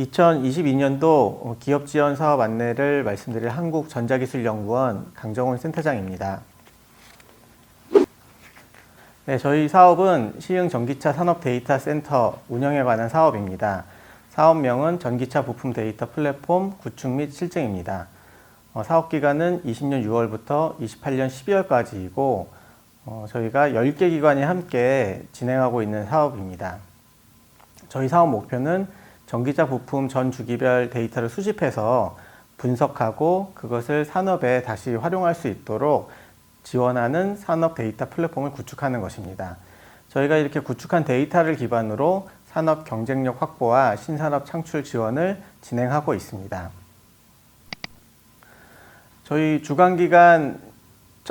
2022년도 기업 지원 사업 안내를 말씀드릴 한국전자기술연구원 강정훈 센터장입니다. 네, 저희 사업은 시흥 전기차 산업 데이터 센터 운영에 관한 사업입니다. 사업명은 전기차 부품 데이터 플랫폼 구축 및 실증입니다. 어, 사업 기간은 20년 6월부터 28년 12월까지이고 어, 저희가 10개 기관이 함께 진행하고 있는 사업입니다. 저희 사업 목표는 전기차 부품 전 주기별 데이터를 수집해서 분석하고 그것을 산업에 다시 활용할 수 있도록 지원하는 산업 데이터 플랫폼을 구축하는 것입니다. 저희가 이렇게 구축한 데이터를 기반으로 산업 경쟁력 확보와 신산업 창출 지원을 진행하고 있습니다. 저희 주관기관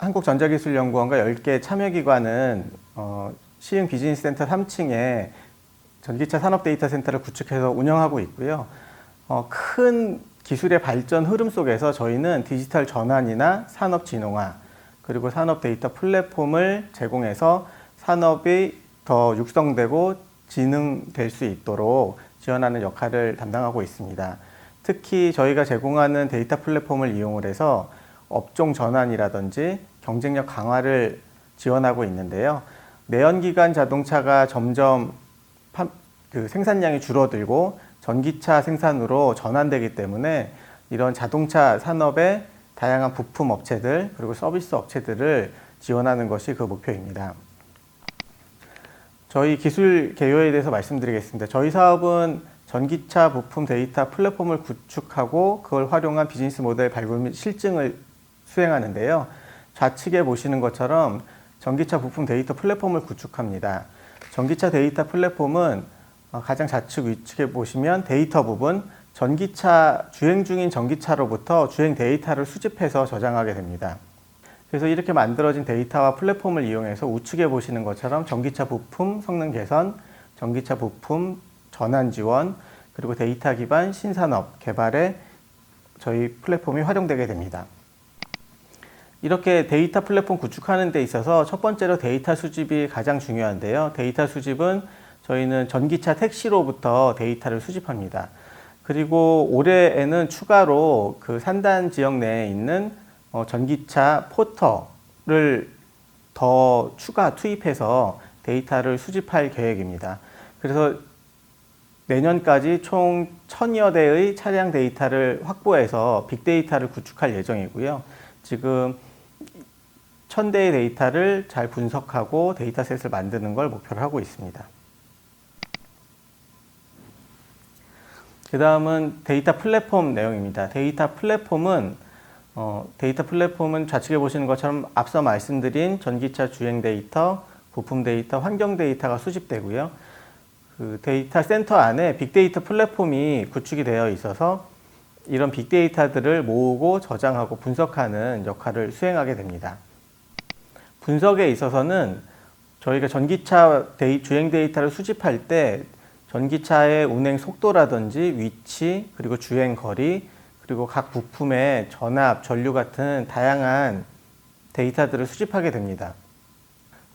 한국전자기술연구원과 10개 참여기관은 어, 시흥 비즈니스 센터 3층에 전기차 산업 데이터 센터를 구축해서 운영하고 있고요. 어, 큰 기술의 발전 흐름 속에서 저희는 디지털 전환이나 산업 진흥화 그리고 산업 데이터 플랫폼을 제공해서 산업이 더 육성되고 진흥될 수 있도록 지원하는 역할을 담당하고 있습니다. 특히 저희가 제공하는 데이터 플랫폼을 이용을 해서 업종 전환이라든지 경쟁력 강화를 지원하고 있는데요. 내연기관 자동차가 점점 판- 그 생산량이 줄어들고 전기차 생산으로 전환되기 때문에 이런 자동차 산업의 다양한 부품 업체들 그리고 서비스 업체들을 지원하는 것이 그 목표입니다. 저희 기술 개요에 대해서 말씀드리겠습니다. 저희 사업은 전기차 부품 데이터 플랫폼을 구축하고 그걸 활용한 비즈니스 모델 발굴 및 실증을 수행하는데요. 좌측에 보시는 것처럼 전기차 부품 데이터 플랫폼을 구축합니다. 전기차 데이터 플랫폼은 어, 가장 좌측 위측에 보시면 데이터 부분, 전기차 주행 중인 전기차로부터 주행 데이터를 수집해서 저장하게 됩니다. 그래서 이렇게 만들어진 데이터와 플랫폼을 이용해서 우측에 보시는 것처럼 전기차 부품 성능 개선, 전기차 부품 전환 지원, 그리고 데이터 기반 신산업 개발에 저희 플랫폼이 활용되게 됩니다. 이렇게 데이터 플랫폼 구축하는 데 있어서 첫 번째로 데이터 수집이 가장 중요한데요. 데이터 수집은 저희는 전기차 택시로부터 데이터를 수집합니다. 그리고 올해에는 추가로 그 산단 지역 내에 있는 어, 전기차 포터를 더 추가 투입해서 데이터를 수집할 계획입니다. 그래서 내년까지 총 천여 대의 차량 데이터를 확보해서 빅데이터를 구축할 예정이고요. 지금 천 대의 데이터를 잘 분석하고 데이터셋을 만드는 걸 목표로 하고 있습니다. 그 다음은 데이터 플랫폼 내용입니다. 데이터 플랫폼은 어, 데이터 플랫폼은 좌측에 보시는 것처럼 앞서 말씀드린 전기차 주행 데이터, 부품 데이터, 환경 데이터가 수집되고요. 그 데이터 센터 안에 빅데이터 플랫폼이 구축이 되어 있어서 이런 빅데이터들을 모으고 저장하고 분석하는 역할을 수행하게 됩니다. 분석에 있어서는 저희가 전기차 데이, 주행 데이터를 수집할 때 전기차의 운행 속도라든지 위치 그리고 주행 거리 그리고 각 부품의 전압, 전류 같은 다양한 데이터들을 수집하게 됩니다.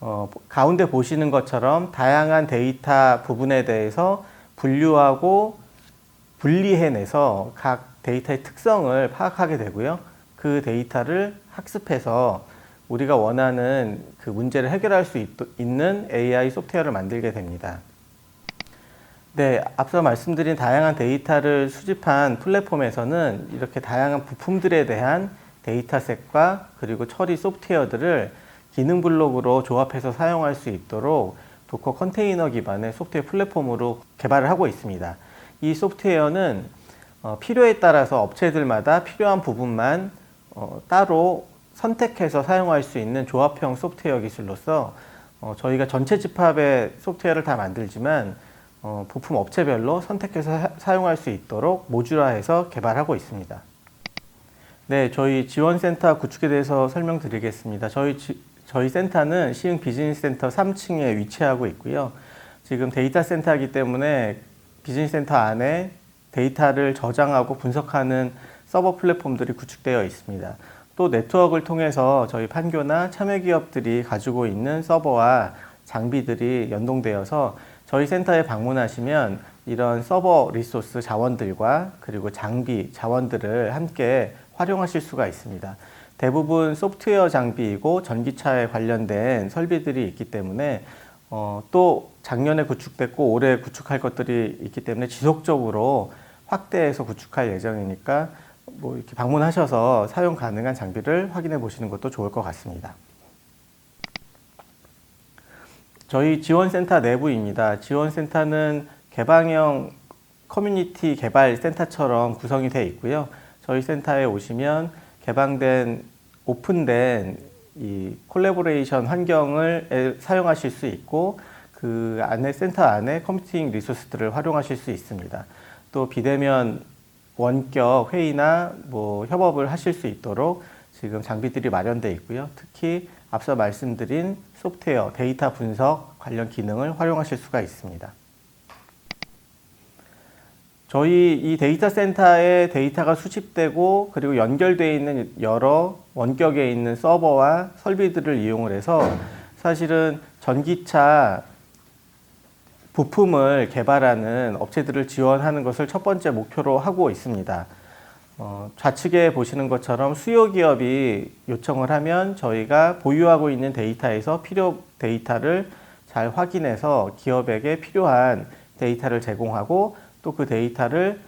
어, 가운데 보시는 것처럼 다양한 데이터 부분에 대해서 분류하고 분리해내서 각 데이터의 특성을 파악하게 되고요. 그 데이터를 학습해서 우리가 원하는 그 문제를 해결할 수 있, 있는 AI 소프트웨어를 만들게 됩니다. 네, 앞서 말씀드린 다양한 데이터를 수집한 플랫폼에서는 이렇게 다양한 부품들에 대한 데이터셋과 그리고 처리 소프트웨어들을 기능 블록으로 조합해서 사용할 수 있도록 도커 컨테이너 기반의 소프트웨어 플랫폼으로 개발을 하고 있습니다. 이 소프트웨어는 어, 필요에 따라서 업체들마다 필요한 부분만 어, 따로 선택해서 사용할 수 있는 조합형 소프트웨어 기술로서 어, 저희가 전체 집합의 소프트웨어를 다 만들지만 어, 부품 업체별로 선택해서 사- 사용할 수 있도록 모듈화해서 개발하고 있습니다. 네, 저희 지원센터 구축에 대해서 설명드리겠습니다. 저희 지- 저희 센터는 시흥 비즈니스 센터 3층에 위치하고 있고요. 지금 데이터 센터이기 때문에 비즈니스 센터 안에 데이터를 저장하고 분석하는 서버 플랫폼들이 구축되어 있습니다. 또 네트워크를 통해서 저희 판교나 참여 기업들이 가지고 있는 서버와 장비들이 연동되어서 저희 센터에 방문하시면 이런 서버 리소스 자원들과 그리고 장비 자원들을 함께 활용하실 수가 있습니다. 대부분 소프트웨어 장비이고 전기차에 관련된 설비들이 있기 때문에 어, 또 작년에 구축됐고 올해 구축할 것들이 있기 때문에 지속적으로 확대해서 구축할 예정이니까 뭐 이렇게 방문하셔서 사용 가능한 장비를 확인해 보시는 것도 좋을 것 같습니다. 저희 지원센터 내부입니다. 지원센터는 개방형 커뮤니티 개발 센터처럼 구성이 되어 있고요. 저희 센터에 오시면 개방된 오픈된 이 콜라보레이션 환경을 에- 사용하실 수 있고 그 안에 센터 안에 컴퓨팅 리소스들을 활용하실 수 있습니다. 또 비대면 원격 회의나 뭐 협업을 하실 수 있도록 지금 장비들이 마련되어 있고요. 특히 앞서 말씀드린 소프트웨어 데이터 분석 관련 기능을 활용하실 수가 있습니다. 저희 이 데이터 센터에 데이터가 수집되고 그리고 연결되어 있는 여러 원격에 있는 서버와 설비들을 이용을 해서 사실은 전기차 부품을 개발하는 업체들을 지원하는 것을 첫 번째 목표로 하고 있습니다. 어, 좌측에 보시는 것처럼 수요 기업이 요청을 하면 저희가 보유하고 있는 데이터에서 필요 데이터를 잘 확인해서 기업에게 필요한 데이터를 제공하고 또 그 데이터를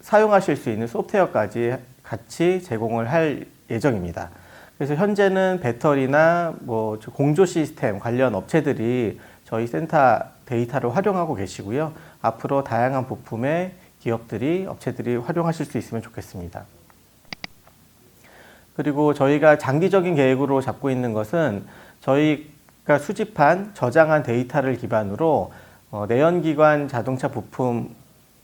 사용하실 수 있는 소프트웨어까지 같이 제공을 할 예정입니다. 그래서 현재는 배터리나 뭐 공조 시스템 관련 업체들이 저희 센터 데이터를 활용하고 계시고요. 앞으로 다양한 부품의 기업들이 업체들이 활용하실 수 있으면 좋겠습니다. 그리고 저희가 장기적인 계획으로 잡고 있는 것은 저희가 수집한 저장한 데이터를 기반으로 어, 내연기관 자동차 부품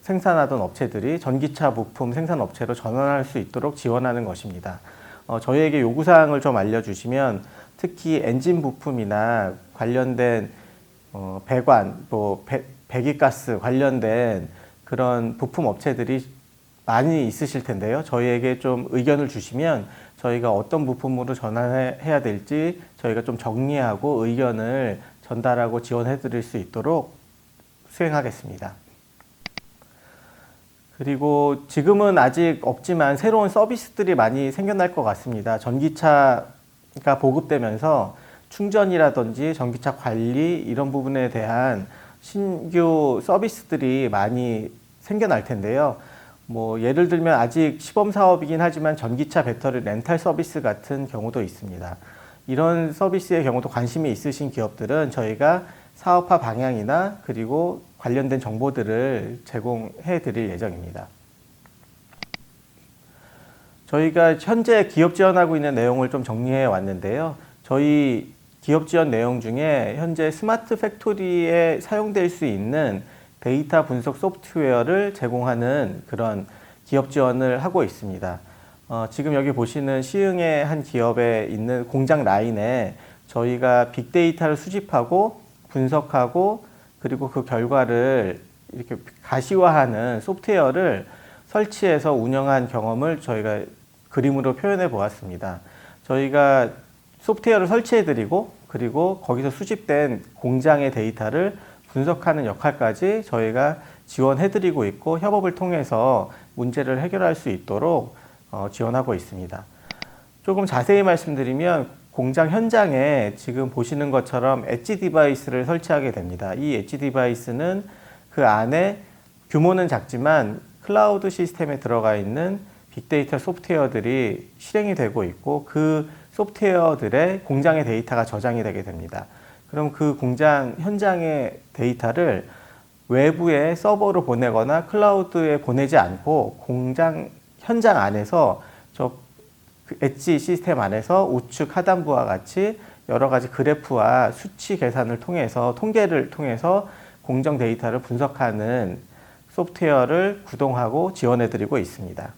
생산하던 업체들이 전기차 부품 생산 업체로 전환할 수 있도록 지원하는 것입니다. 어, 저희에게 요구 사항을 좀 알려주시면 특히 엔진 부품이나 관련된 어, 배관, 또 배, 배기가스 관련된 그런 부품 업체들이 많이 있으실 텐데요. 저희에게 좀 의견을 주시면 저희가 어떤 부품으로 전환해야 될지 저희가 좀 정리하고 의견을 전달하고 지원해 드릴 수 있도록 수행하겠습니다. 그리고 지금은 아직 없지만 새로운 서비스들이 많이 생겨날 것 같습니다. 전기차가 보급되면서 충전이라든지 전기차 관리 이런 부분에 대한 신규 서비스들이 많이 생겨날 텐데요. 뭐 예를 들면 아직 시범 사업이긴 하지만 전기차 배터리 렌탈 서비스 같은 경우도 있습니다. 이런 서비스의 경우도 관심이 있으신 기업들은 저희가 사업화 방향이나 그리고 관련된 정보들을 제공해 드릴 예정입니다. 저희가 현재 기업 지원하고 있는 내용을 좀 정리해 왔는데요. 저희 기업 지원 내용 중에 현재 스마트 팩토리에 사용될 수 있는 데이터 분석 소프트웨어를 제공하는 그런 기업 지원을 하고 있습니다. 어, 지금 여기 보시는 시흥의 한 기업에 있는 공장 라인에 저희가 빅데이터를 수집하고 분석하고 그리고 그 결과를 이렇게 가시화하는 소프트웨어를 설치해서 운영한 경험을 저희가 그림으로 표현해 보았습니다. 저희가 소프트웨어를 설치해 드리고 그리고 거기서 수집된 공장의 데이터를 분석하는 역할까지 저희가 지원해 드리고 있고 협업을 통해서 문제를 해결할 수 있도록 어, 지원하고 있습니다. 조금 자세히 말씀드리면 공장 현장에 지금 보시는 것처럼 엣지 디바이스를 설치하게 됩니다. 이 엣지 디바이스는 그 안에 규모는 작지만 클라우드 시스템에 들어가 있는 빅데이터 소프트웨어들이 실행이 되고 있고 그 소프트웨어들의 공장의 데이터가 저장이 되게 됩니다. 그럼 그 공장 현장의 데이터를 외부의 서버로 보내거나 클라우드에 보내지 않고 공장 현장 안에서 저그 엣지 시스템 안에서 우측 하단부와 같이 여러 가지 그래프와 수치 계산을 통해서 통계를 통해서 공정 데이터를 분석하는 소프트웨어를 구동하고 지원해 드리고 있습니다.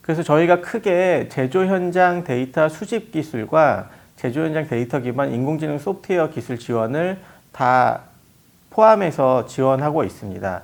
그래서 저희가 크게 제조 현장 데이터 수집 기술과 제조 현장 데이터 기반 인공지능 소프트웨어 기술 지원을 다 포함해서 지원하고 있습니다.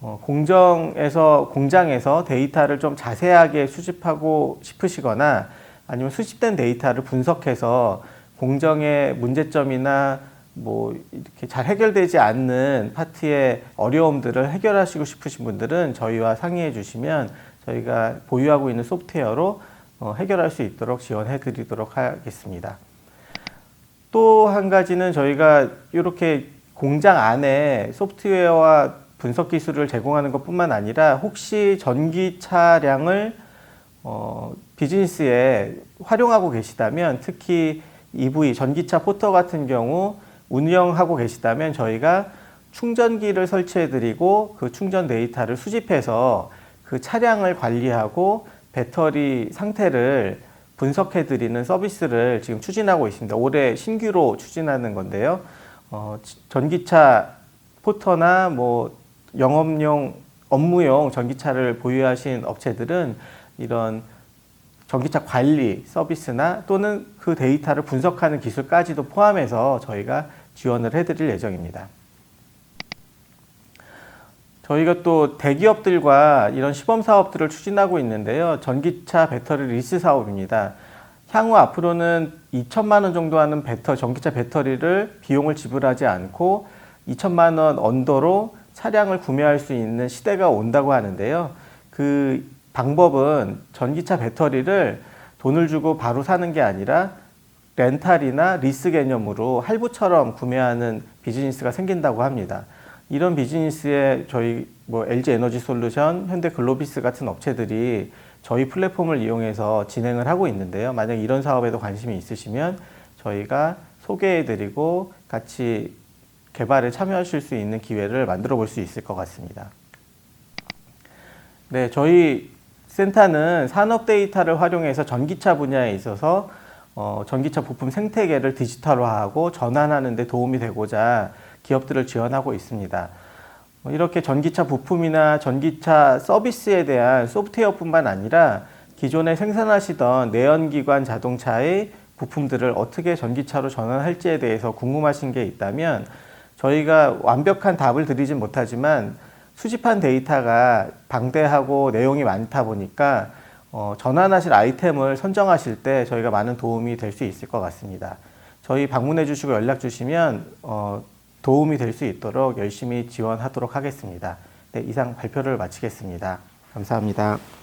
어, 공정에서 공장에서 데이터를 좀 자세하게 수집하고 싶으시거나 아니면 수집된 데이터를 분석해서 공정의 문제점이나 뭐 이렇게 잘 해결되지 않는 파트의 어려움들을 해결하시고 싶으신 분들은 저희와 상의해 주시면 저희가 보유하고 있는 소프트웨어로 어, 해결할 수 있도록 지원해 드리도록 하겠습니다. 또 한 가지는 저희가 이렇게 공장 안에 소프트웨어와 분석 기술을 제공하는 것 뿐만 아니라 혹시 전기 차량을 어, 비즈니스에 활용하고 계시다면 특히 EV 전기차 포터 같은 경우 운영하고 계시다면 저희가 충전기를 설치해 드리고 그 충전 데이터를 수집해서 그 차량을 관리하고 배터리 상태를 분석해 드리는 서비스를 지금 추진하고 있습니다. 올해 신규로 추진하는 건데요. 어, 지- 전기차 포터나 뭐 영업용 업무용 전기차를 보유하신 업체들은 이런 전기차 관리 서비스나 또는 그 데이터를 분석하는 기술까지도 포함해서 저희가 지원을 해드릴 예정입니다. 저희가 또 대기업들과 이런 시범 사업들을 추진하고 있는데요. 전기차 배터리 리스 사업입니다. 향후 앞으로는 2천만 원 정도 하는 배터 전기차 배터리를 비용을 지불하지 않고 2천만 원 언더로 차량을 구매할 수 있는 시대가 온다고 하는데요. 그 방법은 전기차 배터리를 돈을 주고 바로 사는 게 아니라 렌탈이나 리스 개념으로 할부처럼 구매하는 비즈니스가 생긴다고 합니다. 이런 비즈니스에 저희 뭐 LG 에너지 솔루션, 현대 글로비스 같은 업체들이 저희 플랫폼을 이용해서 진행을 하고 있는데요. 만약 이런 사업에도 관심이 있으시면 저희가 소개해드리고 같이 개발에 참여하실 수 있는 기회를 만들어 볼 수 있을 것 같습니다. 네, 저희 센터는 산업 데이터를 활용해서 전기차 분야에 있어서 어, 전기차 부품 생태계를 디지털화하고 전환하는 데 도움이 되고자 기업들을 지원하고 있습니다. 어, 이렇게 전기차 부품이나 전기차 서비스에 대한 소프트웨어뿐만 아니라 기존에 생산하시던 내연기관 자동차의 부품들을 어떻게 전기차로 전환할지에 대해서 궁금하신 게 있다면 저희가 완벽한 답을 드리진 못하지만 수집한 데이터가 방대하고 내용이 많다 보니까 어, 전환하실 아이템을 선정하실 때 저희가 많은 도움이 될 수 있을 것 같습니다. 저희 방문해 주시고 연락 주시면 어, 도움이 될 수 있도록 열심히 지원하도록 하겠습니다. 네, 이상 발표를 마치겠습니다. 감사합니다.